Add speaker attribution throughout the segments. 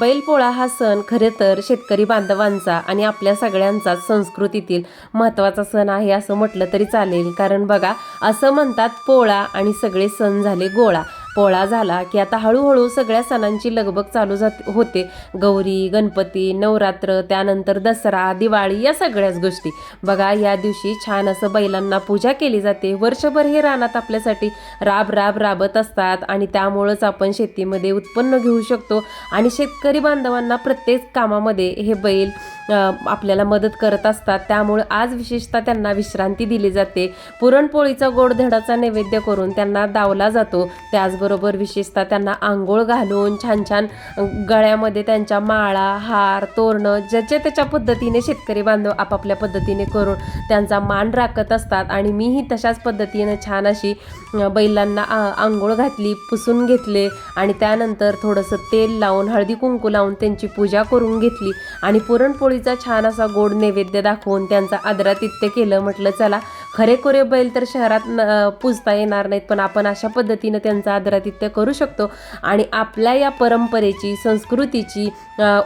Speaker 1: बैलपोळा हा सण खरे तर शेतकरी बांधवांचा आणि आपल्या सगळ्यांचाच संस्कृतीतील महत्त्वाचा सण आहे असं म्हटलं तरी चालेल. कारण बघा असं म्हणतात पोळा आणि सगळे सण झाले गोळा. पोळा झाला की आता हळूहळू सगळ्या सणांची लगबग चालू जात होते. गौरी गणपती नवरात्र त्यानंतर दसरा दिवाळी या सगळ्याच गोष्टी. बघा या दिवशी छान असं बैलांना पूजा केली जाते. वर्षभर हे रानात आपल्यासाठी राब राब राबत असतात आणि त्यामुळंच आपण शेतीमध्ये उत्पन्न घेऊ शकतो. आणि शेतकरी बांधवांना प्रत्येक कामामध्ये हे बैल आपल्याला मदत करत असतात. त्यामुळे आज विशेषतः त्यांना विश्रांती दिली जाते. पुरणपोळीचा गोडधडाचा नैवेद्य करून त्यांना दावला जातो. त्याचबरोबर विशेषतः त्यांना आंघोळ घालून छान छान गळ्यामध्ये त्यांच्या माळा हार तोरणं ज्याच्या त्याच्या पद्धतीने शेतकरी बांधव आपापल्या पद्धतीने करून त्यांचा मान राखत असतात. आणि मीही तशाच पद्धतीने छान अशी बैलांना आंघोळ घातली पुसून घेतले आणि त्यानंतर थोडंसं तेल लावून हळदी कुंकू लावून त्यांची पूजा करून घेतली. आणि पुरणपोळी पुरणपोळीचा छान असा गोड नैवेद्य दाखवून त्यांचा आदरातिथ्य केलं. म्हटलं चला खरेखुरे बैल तर शहरात न पुजता पूजता येणार नाहीत पण आपण अशा पद्धतीनं त्यांचं आदरातिथ्य करू शकतो. आणि आपल्या या परंपरेची संस्कृतीची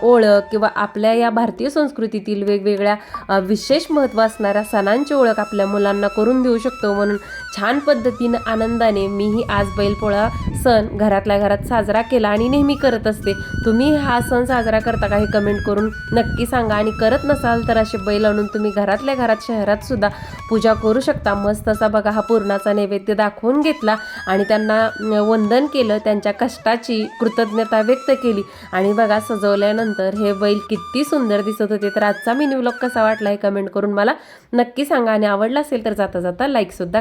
Speaker 1: ओळख किंवा आपल्या या भारतीय संस्कृतीतील वेगवेगळ्या विशेष महत्त्व असणाऱ्या सणांची ओळख आपल्या मुलांना करून देऊ शकतो. म्हणून छान पद्धतीनं आनंदाने मीही आज बैलपोळा सण घरातल्या घरात साजरा केला आणि नेहमी करत असते. तुम्ही हा सण साजरा करता का हे कमेंट करून नक्की सांगा. आणि करत नसाल तर असे बैल आणून तुम्ही घरातल्या घरात शहरात सुद्धा पूजा करू शकता. मस्त असा बघा हा पूर्णाचा नैवेद्य दाखवून घेतला आणि त्यांना वंदन केलं त्यांच्या कष्टाची कृतज्ञता व्यक्त केली. आणि बघा सजवल्यानंतर हे बैल किती सुंदर दिसत होते. तर आजचा मिनी व्लॉग कसा वाटला हे कमेंट करून मला नक्की सांगा. आणि आवडला असेल तर जाता जाता लाईकसुद्धा